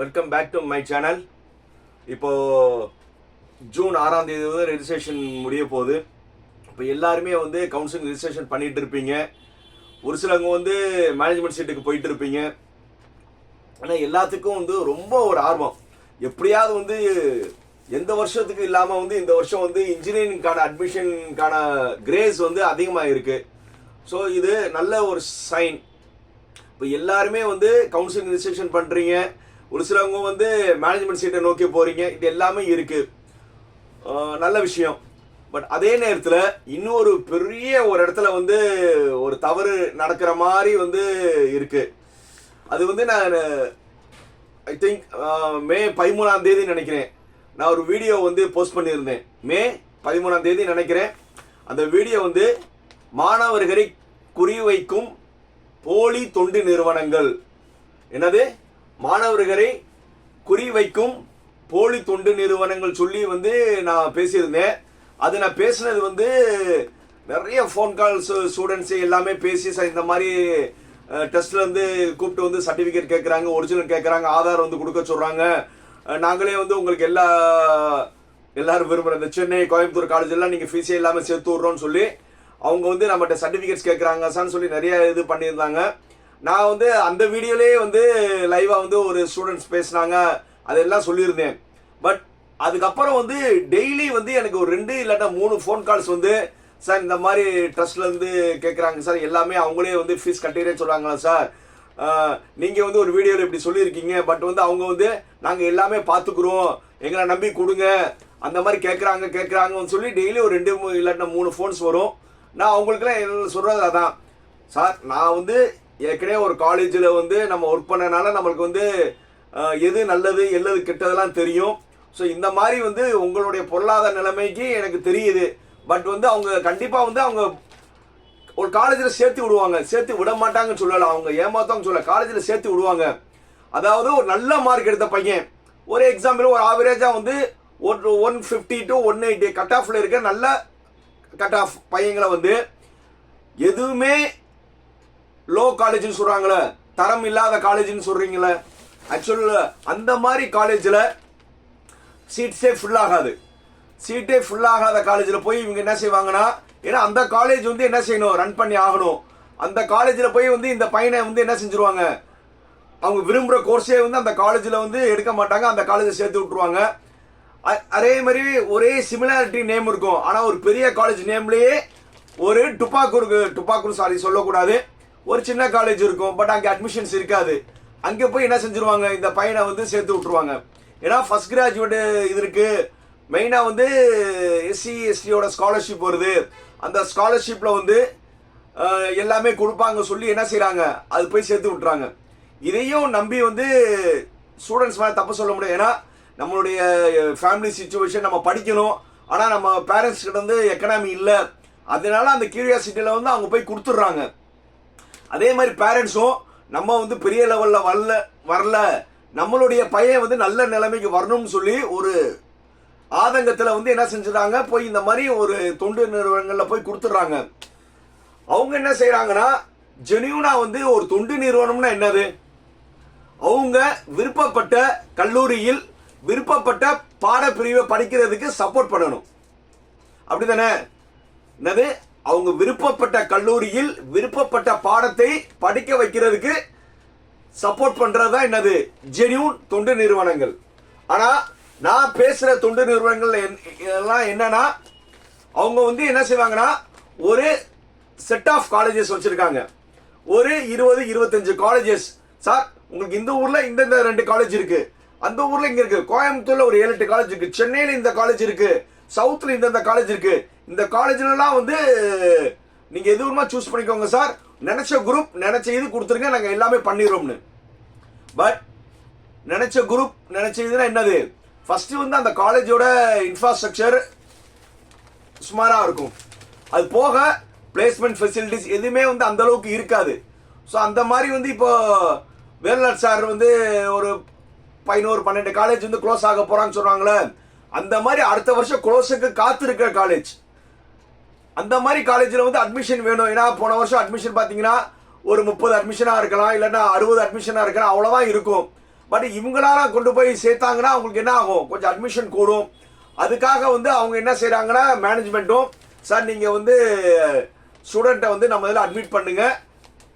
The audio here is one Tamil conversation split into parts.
Welcome back to my channel இப்போ ஜூன் ஆறாம் தேதி வந்து ரெஜிஸ்ட்ரேஷன் முடிய போகுது. இப்போ எல்லாருமே வந்து கவுன்சிலிங் ரெஜிஸ்ட்ரேஷன் பண்ணிட்டு இருப்பீங்க. ஒரு சிலவங்க வந்து மேனேஜ்மெண்ட் சீட்டுக்கு போயிட்டு இருப்பீங்க. ஆனால் எல்லாத்துக்கும் வந்து ரொம்ப ஒரு ஆர்வம். எப்படியாவது வந்து எந்த வருஷத்துக்கு இல்லாமல் வந்து இந்த வருஷம் வந்து இன்ஜினியரிங்கான அட்மிஷனுக்கான கிரேஸ் வந்து அதிகமாக இருக்கு. ஸோ இது நல்ல ஒரு சைன் இப்போ எல்லாருமே வந்து கவுன்சிலிங் ரிஜிஸ்ட்ரேஷன் பண்ணுறீங்க ஒரு சிலவங்க வந்து மேனேஜ்மெண்ட் சீட்டை நோக்கி போகிறீங்க இது எல்லாமே இருக்குது நல்ல விஷயம். பட் அதே நேரத்தில் இன்னொரு பெரிய ஒரு இடத்துல வந்து ஒரு தவறு நடக்கிற மாதிரி வந்து இருக்குது அது வந்து நான் ஐ திங்க் மே பதிமூணாம் தேதி நினைக்கிறேன். நான் ஒரு வீடியோ வந்து போஸ்ட் பண்ணியிருந்தேன். மே பதிமூணாம் தேதி நினைக்கிறேன். அந்த வீடியோ வந்து மாணவர்களை குறிவைக்கும் போலி தொண்டு நிறுவனங்கள். என்னது? மாணவர்களை குறிவைக்கும் போலி தொண்டு நிறுவனங்கள் சொல்லி வந்து நான் பேசியிருந்தேன். அது நான் பேசினது வந்து நிறைய ஃபோன் கால்ஸ் ஸ்டூடெண்ட்ஸ் எல்லாமே பேசி சார் இந்த மாதிரி டெஸ்ட்டில் வந்து கூப்பிட்டு வந்து சர்டிஃபிகேட் கேட்குறாங்க ஒரிஜினல் கேட்குறாங்க ஆதார் வந்து கொடுக்க சொல்கிறாங்க நாங்களே வந்து உங்களுக்கு எல்லா எல்லாரும் விரும்புகிற இந்த சென்னை கோயம்புத்தூர் காலேஜ் எல்லாம் நீங்கள் ஃபீஸே இல்லாமல் சேர்த்து விட்றோன்னு சொல்லி அவங்க வந்து நம்மகிட்ட சர்டிஃபிகேட்ஸ் கேட்குறாங்க சார்னு சொல்லி நிறைய இது பண்ணியிருந்தாங்க. நான் வந்து அந்த வீடியோலேயே வந்து லைவாக வந்து ஒரு ஸ்டூடெண்ட்ஸ் பேசினாங்க அதெல்லாம் சொல்லியிருந்தேன். பட் அதுக்கப்புறம் வந்து டெய்லி வந்து எனக்கு ஒரு ரெண்டு இல்லாட்டா மூணு ஃபோன் கால்ஸ் வந்து சார் இந்த மாதிரி ட்ரஸ்ட்லேருந்து கேட்குறாங்க சார் எல்லாமே அவங்களே வந்து ஃபீஸ் கட்டிடுறேன்னு சொல்கிறாங்களா சார் நீங்கள் வந்து ஒரு வீடியோவில் இப்படி சொல்லியிருக்கீங்க பட் வந்து அவங்க வந்து நாங்கள் எல்லாமே பார்த்துக்குறோம் எங்களை நம்பி கொடுங்க. அந்த மாதிரி கேட்குறாங்க கேட்குறாங்கன்னு சொல்லி டெய்லி ஒரு ரெண்டு மூ- இல்லாட்டினா மூணு ஃபோன்ஸ் வரும். நான் அவங்களுக்குலாம் சொல்கிறது அதான். சார் நான் வந்து ஏற்கனவே ஒரு காலேஜில் வந்து நம்ம ஒர்க் பண்ணனால நம்மளுக்கு வந்து எது நல்லது எல்லது கெட்டதெல்லாம் தெரியும். ஸோ இந்த மாதிரி வந்து உங்களுடைய பொருளாதார நிலைமைக்கு எனக்கு தெரியுது. பட் வந்து அவங்க கண்டிப்பாக வந்து அவங்க ஒரு காலேஜில் சேர்த்து விடுவாங்க. சேர்த்து விட மாட்டாங்கன்னு சொல்லலை. அவங்க ஏமாத்தாங்க சொல்ல காலேஜில் சேர்த்து விடுவாங்க. அதாவது ஒரு நல்ல மார்க் எடுத்த பையன். ஒரு எக்ஸாம்பிள் ஒரு ஆவரேஜாக வந்து ஒரு one fifty to one eighty cut ஆஃபில் இருக்க நல்ல கட் ஆஃப் பையங்களை வந்து எதுவுமே லோ காலேஜ்னு சொல்கிறாங்களே தரம் இல்லாத காலேஜ்னு சொல்கிறீங்களே ஆக்சுவலில் அந்த மாதிரி காலேஜில் சீட்ஸே ஃபுல் ஆகாது. சீட்டே ஃபுல் ஆகாத காலேஜில் போய் இவங்க என்ன செய்வாங்கன்னா ஏன்னா அந்த காலேஜ் வந்து என்ன செய்யணும்? ரன் பண்ணி ஆகணும். அந்த காலேஜில் போய் வந்து இந்த பையனை வந்து என்ன செஞ்சுருவாங்க? அவங்க விரும்புகிற கோர்ஸே வந்து அந்த காலேஜில் வந்து எடுக்க மாட்டாங்க அந்த காலேஜை சேர்த்து விட்ருவாங்க அதே மாதிரி ஒரே சிமிலாரிட்டி நேம் இருக்கும். ஆனால் ஒரு பெரிய காலேஜ் நேம்லேயே ஒரு டுப்பாக்கூருக்கு டுப்பாக்கூர் சாரி சொல்லக்கூடாது. ஒரு சின்ன காலேஜ் இருக்கும் பட் அங்கே அட்மிஷன்ஸ் இருக்காது. அங்கே போய் என்ன செஞ்சுருவாங்க? இந்த பையனை வந்து சேர்த்து விட்ருவாங்க ஏன்னா ஃபர்ஸ்ட் கிராஜுவேட் இது இருக்குது மெயினாக வந்து எஸ்சி எஸ்டியோட ஸ்காலர்ஷிப் வருது. அந்த ஸ்காலர்ஷிப்பில் வந்து எல்லாமே கொடுப்பாங்க சொல்லி என்ன செய்கிறாங்க அது போய் சேர்த்து விட்றாங்க இதையும் நம்பி வந்து ஸ்டூடெண்ட்ஸ் மேலே தப்பு சொல்ல முடியும் ஏன்னா நம்மளுடைய ஃபேமிலி சுச்சுவேஷன் நம்ம படிக்கணும். ஆனால் நம்ம பேரண்ட்ஸ் கிட்ட வந்து எக்கனாமி இல்லை. அதனால அந்த கியூரியாசிட்டியில் வந்து அவங்க போய் கொடுத்துட்றாங்க. அதே மாதிரி பேரண்ட்ஸும் நம்ம வந்து பெரிய லெவலில் வரல வரல. நம்மளுடைய பையன் வந்து நல்ல நிலைமைக்கு வரணும்னு சொல்லி ஒரு ஆதங்கத்தில் வந்து என்ன செஞ்சிடறாங்க போய் இந்த மாதிரி ஒரு தொண்டு நிறுவனங்களில் போய் கொடுத்துட்றாங்க. அவங்க என்ன செய்கிறாங்கன்னா ஜெனியூனாக வந்து ஒரு தொண்டு நிறுவனம்னா என்னது? அவங்க விருப்பப்பட்ட கல்லூரியில் விருப்பப்பட்ட பாடப்பிரிவை படிக்கிறதுக்கு சப்போர்ட் பண்ணணும். அப்படி தானே என்னது? அவங்க விருப்பப்பட்ட கல்லூரியில் விருப்பப்பட்ட பாடத்தை படிக்க வைக்கிறதுக்கு சப்போர்ட் பண்றது தான் என்னது? ஜெனியூன் தொண்டு நிறுவனங்கள். ஆனா நான் பேசுற தொண்டு நிறுவனங்கள் என்- எல்லாம் என்னன்னா அவங்க வந்து என்ன செய்வாங்கன்னா ஒரு செட் ஆஃப் காலேஜஸ் வச்சிருக்காங்க. ஒரு இருபது இருபத்தஞ்சு காலேஜஸ் சார் உங்களுக்கு இந்த ஊர்ல இந்த ரெண்டு காலேஜ் இருக்கு. அந்த ஊர்ல இங்க இருக்கு. கோயம்புத்தூர்ல ஒரு ஏழு எட்டு காலேஜ் இருக்கு. சென்னையில இந்த காலேஜ் இருக்கு. சவுத்ல இந்தந்த காலேஜ் இருக்குது இந்த காலேஜ்லலாம் வந்து நீங்கள் எது வேணுமா சூஸ் பண்ணிக்கோங்க சார் நினச்ச குரூப் நினச்ச இது கொடுத்துருங்க நாங்கள் எல்லாமே பண்ணிடுறோம்னு. பட் நினச்ச குரூப் நினச்ச இதுனா என்னது? ஃபஸ்ட்டு வந்து அந்த காலேஜோட இன்ஃப்ராஸ்ட்ரக்சர் சுமாராக இருக்கும். அது போக பிளேஸ்மெண்ட் ஃபெசிலிட்டிஸ் எதுவுமே வந்து அந்த அளவுக்கு இருக்காது. ஸோ அந்த மாதிரி வந்து இப்போ வேலுநாட் சார் வந்து ஒரு பதினோரு பன்னெண்டு காலேஜ் வந்து க்ளோஸ் ஆக போகிறான்னு சொல்கிறாங்களே அந்த மாதிரி அடுத்த வருஷம் குளோஸுக்கு காத்திருக்கிற காலேஜ் அந்த மாதிரி காலேஜில் வந்து அட்மிஷன் வேணும். ஏன்னா போன வருஷம் அட்மிஷன் பார்த்தீங்கன்னா ஒரு முப்பது அட்மிஷனாக இருக்கலாம் இல்லைன்னா அறுபது அட்மிஷனாக இருக்கலாம் அவ்வளோதான் இருக்கும். பட் இவங்களால கொண்டு போய் சேர்த்தாங்கன்னா அவங்களுக்கு என்ன ஆகும்? கொஞ்சம் அட்மிஷன் கூடும். அதுக்காக வந்து அவங்க என்ன செய்கிறாங்கன்னா மேனேஜ்மெண்ட்டும் சார் நீங்கள் வந்து ஸ்டூடெண்ட்டை வந்து நம்ம இதில் அட்மிட் பண்ணுங்க.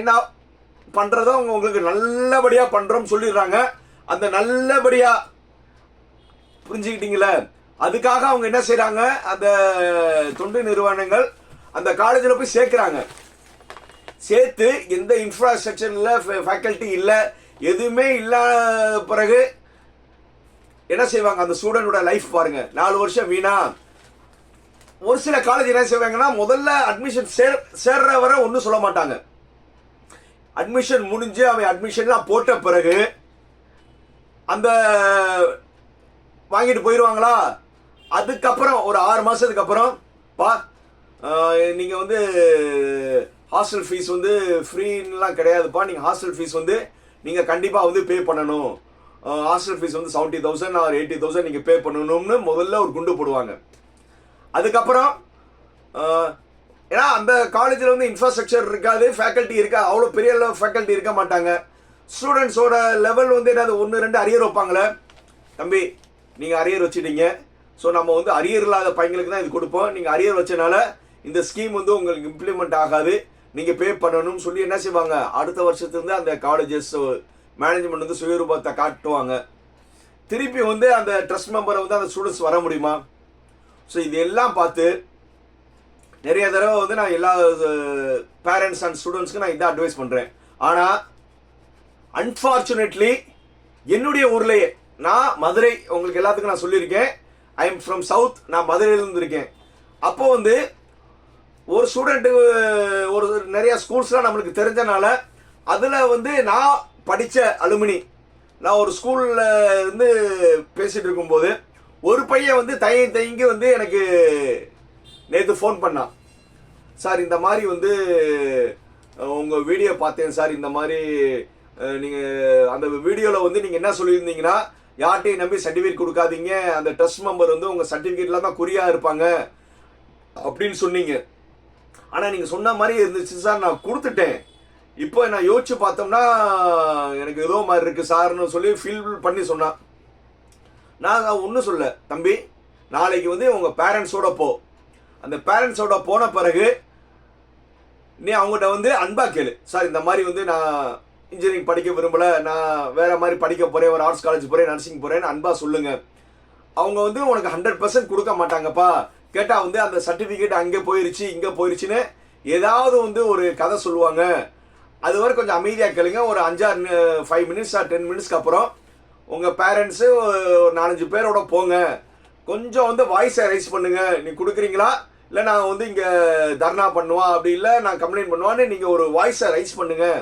என்ன பண்ணுறதோ அவங்க உங்களுக்கு நல்லபடியாக பண்ணுறோம்னு சொல்லிடுறாங்க. அந்த நல்லபடியாக புரிஞ்சுக்கிட்டீங்களா? அதுக்காக அவங்க என்ன செய்கிறாங்க அந்த தொண்டு நிறுவனங்கள் அந்த காலேஜில் போய் சேர்க்குறாங்க. சேர்த்து எந்த இன்ஃப்ராஸ்ட்ரக்சரில் ஃபேக்கல்ட்டி இல்லை எதுவுமே இல்லாத பிறகு என்ன செய்வாங்க? அந்த ஸ்டூடெண்டோட லைஃப் பாருங்க. நாலு வருஷம் வீணா. ஒரு சில காலேஜ் என்ன செய்வாங்கன்னா முதல்ல அட்மிஷன் சேர் சேர்ற வரை ஒன்றும் சொல்ல மாட்டாங்க. அட்மிஷன் முடிஞ்சு அவன் அட்மிஷன்லாம் போட்ட பிறகு அந்த வாங்கிட்டு போயிடுவாங்களா அதுக்கப்புறம் ஒரு ஆறு மாதத்துக்கு அப்புறம் பா நீங்கள் வந்து ஹாஸ்டல் ஃபீஸ் வந்து ஃப்ரீன்லாம் கிடையாதுப்பா. நீங்கள் ஹாஸ்டல் ஃபீஸ் வந்து நீங்கள் கண்டிப்பாக வந்து பே பண்ணணும். ஹாஸ்டல் ஃபீஸ் வந்து seventy thousand or eighty thousand நீங்கள் பே பண்ணணும்னு முதல்ல ஒரு குண்டு போடுவாங்க. அதுக்கப்புறம் ஏன்னா அந்த காலேஜில் வந்து இன்ஃப்ராஸ்ட்ரக்சர் இருக்காது ஃபேக்கல்ட்டி இருக்காது அவ்வளோ பெரிய ஃபேக்கல்ட்டி இருக்க மாட்டாங்க. ஸ்டூடெண்ட்ஸோட லெவல் வந்து என்னது ஒன்று ரெண்டு அரியர் வைப்பாங்களே. தம்பி நீங்கள் அரியர் வச்சுட்டீங்க. ஸோ நம்ம வந்து அரியர் இல்லாத பையங்களுக்கு தான் இது கொடுப்போம். நீங்கள் அரியர் வச்சனால இந்த ஸ்கீம் வந்து உங்களுக்கு இம்ப்ளிமெண்ட் ஆகாது. நீங்கள் பே பண்ணணும்னு சொல்லி என்ன செய்வாங்க? அடுத்த வருஷத்துலேருந்து அந்த காலேஜஸ் மேனேஜ்மெண்ட் வந்து சுயரூபத்தை காட்டுவாங்க. திருப்பி வந்து அந்த ட்ரஸ்ட் மெம்பரை வந்து அந்த ஸ்டூடெண்ட்ஸ் வர முடியுமா? ஸோ இது எல்லாம் பார்த்து நிறைய தடவை வந்து நான் எல்லா பேரண்ட்ஸ் அண்ட் ஸ்டூடெண்ட்ஸ்க்கு நான் இதை அட்வைஸ் பண்ணுறேன் ஆனால் அன்ஃபார்ச்சுனேட்லி என்னுடைய ஊர்லேயே நான் மதுரை உங்களுக்கு எல்லாத்துக்கும் நான் சொல்லியிருக்கேன். ஐ எம் ஃப்ரம் சவுத் நான் மதுரையிலேருந்து இருக்கேன். அப்போது வந்து ஒரு ஸ்டூடெண்ட்டு ஒரு நிறையா ஸ்கூல்ஸ்லாம் நம்மளுக்கு தெரிஞ்சனால அதில் வந்து நான் படித்த அலுமினி நான் ஒரு ஸ்கூலில் இருந்து பேசிகிட்டு இருக்கும்போது ஒரு பையன் வந்து தயங்கி தயங்கி வந்து எனக்கு நேற்று ஃபோன் பண்ணான். சார் இந்த மாதிரி வந்து உங்கள் வீடியோ பார்த்தேன் சார். இந்த மாதிரி நீங்கள் அந்த வீடியோவில் வந்து நீங்கள் என்ன சொல்லியிருந்தீங்கன்னா யார்ட்டையும் நம்பி சர்டிஃபிகேட் கொடுக்காதீங்க. அந்த ட்ரஸ்ட் மெம்பர் வந்து உங்கள் சர்டிஃபிகேட்ல தான் குறியாக இருப்பாங்க. அப்படின்னு சொன்னீங்க. ஆனால் நீங்கள் சொன்ன மாதிரி இருந்துச்சு சார் நான் கொடுத்துட்டேன். இப்போ நான் யோசிச்சு பார்த்தோம்னா எனக்கு ஏதோ மாதிரி இருக்குது சார்னு சொல்லி ஃபீல் பண்ணி சொன்னான். நான் ஒன்றும் சொல்ல தம்பி நாளைக்கு வந்து உங்கள் பேரண்ட்ஸோட போ. அந்த பேரண்ட்ஸோட போன பிறகு நீ அவங்ககிட்ட வந்து அன்பா கேளு. சார் இந்த மாதிரி வந்து நான் இன்ஜினியரிங் படிக்க விரும்பல. நான் வேற மாதிரி படிக்க போறேன் ஒரு ஆர்ட்ஸ் காலேஜ் போறேன் நர்சிங் போகிறேன்னு அன்பா சொல்லுங்க. அவங்க வந்து உனக்கு ஹண்ட்ரட் பர்சன்ட் கொடுக்க மாட்டாங்கப்பா. கேட்டா வந்து அந்த சர்டிபிகேட் அங்கே போயிருச்சு இங்க போயிருச்சுன்னு ஏதாவது வந்து ஒரு கதை சொல்லுவாங்க. அது வரை கொஞ்சம் அமைதியாக கேளுங்க. ஒரு அஞ்சாறு ஃபைவ் மினிட்ஸ் ஆர் டென் மினிட்ஸ்க்கு அப்புறம் உங்கள் பேரண்ட்ஸு ஒரு நாலஞ்சு பேரோட போங்க. கொஞ்சம் வந்து வாய்ஸை ரைஸ் பண்ணுங்க. நீ கொடுக்குறீங்களா? இல்லை நான் வந்து இங்கே தர்ணா பண்ணுவான் அப்படி இல்லை நான் கம்ப்ளைண்ட் பண்ணுவான்னு நீங்கள் ஒரு வாய்ஸை ரைஸ் பண்ணுங்கள்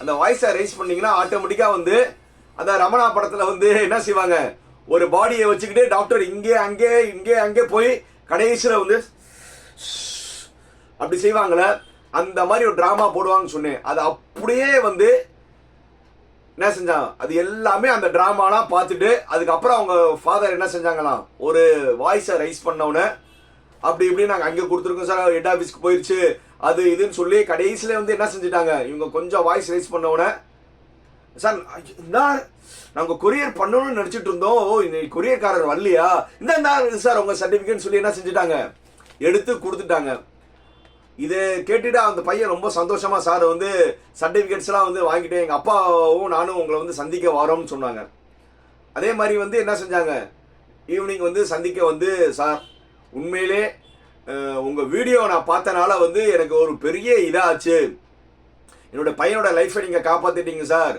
அந்த வாய்ஸை ரைஸ் பண்ணீங்கன்னா ஆட்டோமேட்டிக்காக வந்து அந்த ரமணா படத்தில் வந்து என்ன செய்வாங்க? ஒரு பாடியை வச்சுக்கிட்டு டாக்டர் இங்கே அங்கே இங்கே அங்கே போய் கடைசியில் வந்து அப்படி செய்வாங்களே? அந்த மாதிரி ஒரு ட்ராமா போடுவாங்கன்னு சொன்னேன். அது அப்படியே வந்து என்ன செஞ்சாங்க? அது எல்லாமே அந்த ட்ராமாலாம் பார்த்துட்டு அதுக்கப்புறம் அவங்க ஃபாதர் என்ன செஞ்சாங்களாம்? ஒரு வாய்ஸை ரைஸ் பண்ணவுடனே அப்படி இப்படி நாங்கள் அங்கே கொடுத்துருக்கோம் சார். ஹெட் ஆஃபீஸ்க்கு போயிடுச்சு அது இதுன்னு சொல்லி கடைசியில் வந்து என்ன செஞ்சுட்டாங்க? இவங்க கொஞ்சம் வாய்ஸ் ரைஸ் பண்ணவுடனே சார் என்ன நாங்கள் கொரியர் பண்ணணும்னு நினச்சிட்டு இருந்தோம். ஓ இன்னைக்கு கொரியர்காரர் வரலையா? இந்த இந்த சார் உங்கள் சர்டிஃபிகேட் சொல்லி என்ன செஞ்சுட்டாங்க? எடுத்து கொடுத்துட்டாங்க. இதை கேட்டுட்டு அந்த பையன் ரொம்ப சந்தோஷமாக சார் வந்து சர்டிஃபிகேட்ஸ்லாம் வந்து வாங்கிட்டேன். எங்கள் அப்பாவும் நானும் உங்களை வந்து சந்திக்க வரோம்னு சொன்னாங்க. அதே மாதிரி வந்து என்ன செஞ்சாங்க? ஈவினிங் வந்து சந்திக்க வந்து சார் உண்மையிலே உங்கள் வீடியோவை வீடியோ நான் பார்த்தனால வந்து எனக்கு ஒரு பெரிய இதாச்சு. என்னோட பையனோட லைஃப்பை நீங்கள் காப்பாற்றிட்டீங்க சார்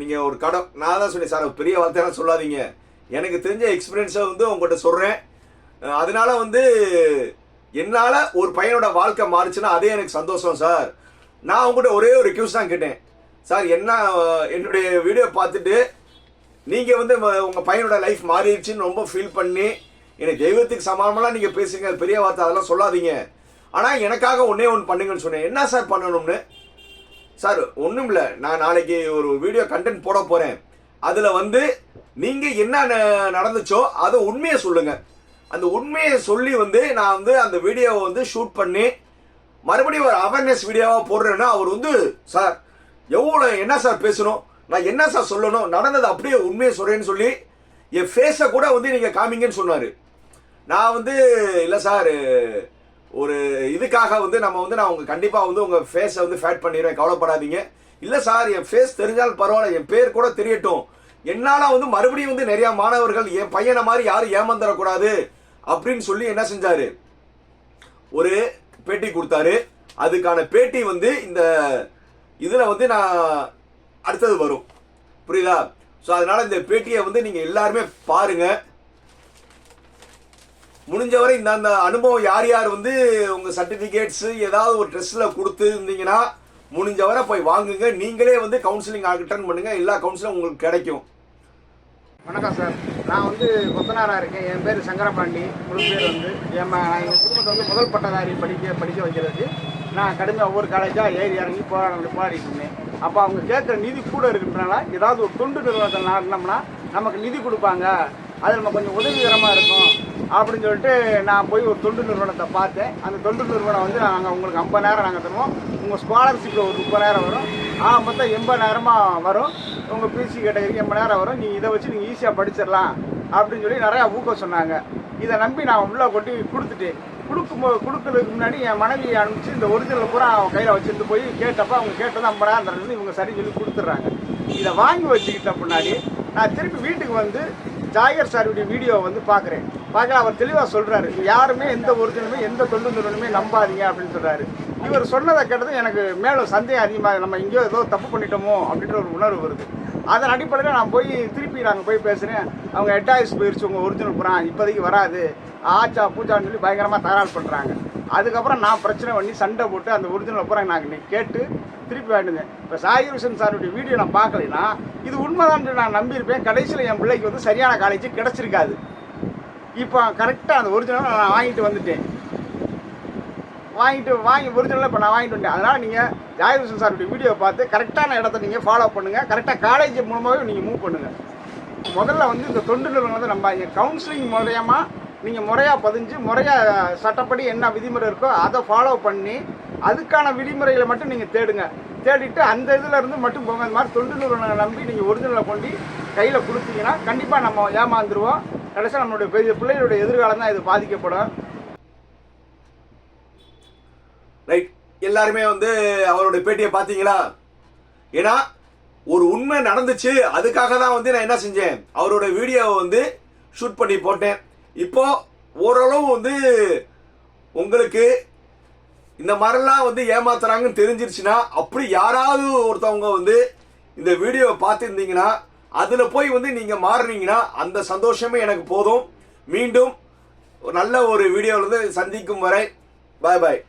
நீங்கள் ஒரு கடை நான் தான் சொன்னேன் சார் பெரிய வார்த்தையெல்லாம் சொல்லாதீங்க. எனக்கு தெரிஞ்ச எக்ஸ்பீரியன்ஸை வந்து உங்கள்கிட்ட சொல்கிறேன் அதனால் அதனால வந்து என்னால் ஒரு பையனோட வாழ்க்கை மாறுச்சுன்னா அதே எனக்கு சந்தோஷம் சார் நான் உங்கள்கிட்ட ஒரே ஒரு ரிக்வஸ்ட் தான் கேட்டேன். சார் என்ன என்னுடைய வீடியோ பார்த்துட்டு நீங்கள் வந்து உங்கள் பையனோட லைஃப் மாறிடுச்சுன்னு ரொம்ப ஃபீல் பண்ணி எனக்கு தெய்வத்துக்கு சமானமெல்லாம் நீங்கள் பேசுங்க பெரிய வார்த்தை அதெல்லாம் சொல்லாதீங்க. ஆனால் எனக்காக ஒன்றே ஒன்று பண்ணுங்கன்னு சொன்னேன். என்ன சார் பண்ணணும்னு? சார் ஒன்றும் இல்லை. நான் நாளைக்கு ஒரு வீடியோ கண்டென்ட் போட போகிறேன் அதில் வந்து நீங்கள் என்ன ந- நடந்துச்சோ அதை உண்மையை சொல்லுங்கள் அந்த உண்மையை சொல்லி வந்து நான் வந்து அந்த வீடியோவை வந்து ஷூட் பண்ணி மறுபடியும் ஒரு அவேர்னஸ் வீடியோவாக போடுறேன்னா அவர் வந்து சார் எவ்வளோ என்ன சார் பேசணும்? நான் என்ன சார் சொல்லணும்? நடந்தது அப்படியே உண்மையை சொல்கிறேன்னு சொல்லி என் ஃபேஸை கூட வந்து நீங்கள் காமிங்கன்னு சொன்னார். நான் வந்து இல்லை சார் ஒரு இதுக்காக வந்து நம்ம வந்து நான் உங்கள் கண்டிப்பாக வந்து உங்கள் ஃபேஸை வந்து ஃபேட் பண்ணிடுவேன் கவலைப்படாதீங்க. இல்லை சார் என் ஃபேஸ் தெரிஞ்சால் பரவாயில்ல என் பேர் கூட தெரியட்டும். என்னால் வந்து மறுபடியும் வந்து நிறையா மாணவர்கள் என் பையனை மாதிரி யாரும் ஏமாந்துடக்கூடாது அப்படின்னு சொல்லி என்ன செஞ்சார்? ஒரு பேட்டி கொடுத்தாரு. அதுக்கான பேட்டி வந்து இந்த இதில் வந்து நான் அடுத்தது வரும். புரியுதா? ஸோ அதனால் இந்த பேட்டியை வந்து நீங்கள் எல்லாருமே பாருங்கள் முடிஞ்சவரை இந்த அந்த அனுபவம் யார் யார் வந்து உங்கள் சர்டிபிகேட்ஸ் ஏதாவது ஒரு ட்ரெஸ்ஸில் கொடுத்து இருந்தீங்கன்னா முடிஞ்சவரை போய் வாங்குங்க. நீங்களே வந்து கவுன்சிலிங் அட்டன் பண்ணுங்கள் எல்லா கவுன்சிலும் உங்களுக்கு கிடைக்கும். வணக்கம் சார். நான் வந்து கொத்தனாராக இருக்கேன். என் பேர் சங்கரபாண்டி. முழு பேர் வந்து என் எங்கள் குடும்பத்தை வந்து முதல் பட்டதாரி படிக்க படிக்க வைக்கிறதுக்கு நான் கடுமையாக ஒவ்வொரு காலேஜாக ஏறி இறங்கி போராட போராடிட்டு இருந்தேன். அப்போ அவங்க கேட்குற நிதி கூட இருக்குன்றனால ஏதாவது ஒரு தொண்டு நிறுவனத்தை நாடினோம்னா நமக்கு நிதி கொடுப்பாங்க. அது நம்ம கொஞ்சம் உதவிகரமாக இருக்கும். அப்படின்னு சொல்லிட்டு நான் போய் ஒரு தொண்டு நிறுவனத்தை பார்த்தேன். அந்த தொண்டு நிறுவனம் வந்து நாங்கள் உங்களுக்கு ஐம்பதாயிரம் நாங்கள் தருவோம். உங்கள் ஸ்காலர்ஷிப்பில் ஒரு முப்பதாயிரம் வரும். ஆ மொத்தம் எண்பதாயிரமாக வரும். உங்கள் பிசி கேட்டகரிக்கு எண்பதாயிரம் வரும். நீங்கள் இதை வச்சு நீங்கள் ஈஸியாக படிச்சிடலாம் அப்படின்னு சொல்லி நிறையா ஊக்கம் சொன்னாங்க. இதை நம்பி நான் உள்ளே கொட்டி கொடுத்துட்டேன். கொடுக்கும்போது கொடுக்கறதுக்கு முன்னாடி என் மனைவி அனுப்பிச்சு இந்த ஒரிஜினல் பூரா அவன் கையில் வச்சுட்டு போய் கேட்டப்ப அவங்க கேட்டது ஐம்பதாயிரம் தரது இவங்க சரி சொல்லி கொடுத்துட்றாங்க. இதை வாங்கி வச்சுக்கிட்ட முன்னாடி நான் திருப்பி வீட்டுக்கு வந்து ஜாகர் சாருடைய வீடியோ வந்து பார்க்குறேன். பார்க்கலாம் அவர் தெளிவாக சொல்கிறாரு யாருமே எந்த ஒரிஜினலுமே எந்த தொண்டு நிறுவனமே நம்பாதீங்க அப்படின்னு சொல்கிறாரு இவர் சொன்னதை கேட்டது எனக்கு மேலே சந்தேகம் அதிகமாக நம்ம எங்கேயோ ஏதோ தப்பு பண்ணிட்டோமோ அப்படின்ற ஒரு உணர்வு வருது. அதன் அடிப்படையில் நான் போய் திருப்பி நாங்கள் போய் பேசுகிறேன் அவங்க ஹெட் ஆஃபீஸ் போயிருச்சு உங்கள் ஒரிஜினல் புறான் இப்போதைக்கு வராது. ஆச்சா பூச்சான்னு சொல்லி பயங்கரமாக தகராறு பண்ணுறாங்க அதுக்கப்புறம் நான் பிரச்சனை பண்ணி சண்டை போட்டு அந்த ஒரிஜினல் புறம் நான் இன்னைக்கு கேட்டு திருப்பி வாங்கினேன் இப்போ சாகிர் ஹுசன் சாருடைய வீடியோ நான் பார்க்கலைன்னா இது உண்மைதான் நான் நம்பியிருப்பேன். கடைசியில் என் பிள்ளைக்கு வந்து சரியான காலேஜ் கிடச்சிருக்காது. இப்போ கரெக்டாக அந்த ஒரிஜினலாக நான் வாங்கிட்டு வந்துட்டேன். வாங்கிட்டு வாங்கி ஒரிஜினலாக இப்போ நான் வாங்கிட்டு வந்துட்டேன். அதனால் நீங்கள் ஜாயகிருஷ்ணன் சாருடைய வீடியோ பார்த்து கரெக்டான இடத்த நீங்கள் ஃபாலோ பண்ணுங்கள் கரெக்டாக காலேஜ் மூலமாகவே நீங்கள் மூவ் பண்ணுங்கள் முதல்ல வந்து இந்த தொண்டு நிறுவனம் வந்து நம்ம கவுன்சிலிங் மூலயமா நீங்கள் முறையாக பதிஞ்சு முறையாக சட்டப்படி என்ன விதிமுறை இருக்கோ அதை ஃபாலோ பண்ணி அதுக்கான விதிமுறைகளை மட்டும் நீங்கள் தேடுங்க. தேடிட்டு அந்த இதில் இருந்து மட்டும் போங்க. இந்த மாதிரி தொண்டு நிறுவனங்களை நம்பி நீங்கள் ஒரிஜினலை கொண்டு கையில் கொடுத்தீங்கன்னா கண்டிப்பாக நம்ம ஏமாந்துருவோம். கடைசியாக நம்மளுடைய பெரிய பிள்ளைகளுடைய எதிர்காலம் தான் இது பாதிக்கப்படும். ரைட் எல்லாருமே வந்து அவருடைய பேட்டியை பார்த்தீங்களா? ஏன்னா ஒரு உண்மை நடந்துச்சு அதுக்காக தான் வந்து நான் என்ன செஞ்சேன்? அவரோட வீடியோவை வந்து ஷூட் பண்ணி போட்டேன். இப்போ ஓரளவு வந்து உங்களுக்கு இந்த மாதிரிலாம் வந்து ஏமாத்துறாங்கன்னு தெரிஞ்சிருச்சுன்னா அப்படி யாராவது ஒருத்தவங்க வந்து இந்த வீடியோவை பார்த்துருந்தீங்கன்னா அதில் போய் வந்து நீங்கள் மாறுனீங்கன்னா அந்த சந்தோஷமே எனக்கு போதும். மீண்டும் ஒரு நல்ல ஒரு வீடியோவில் வந்து சந்திக்கும் வரை பாய் பாய்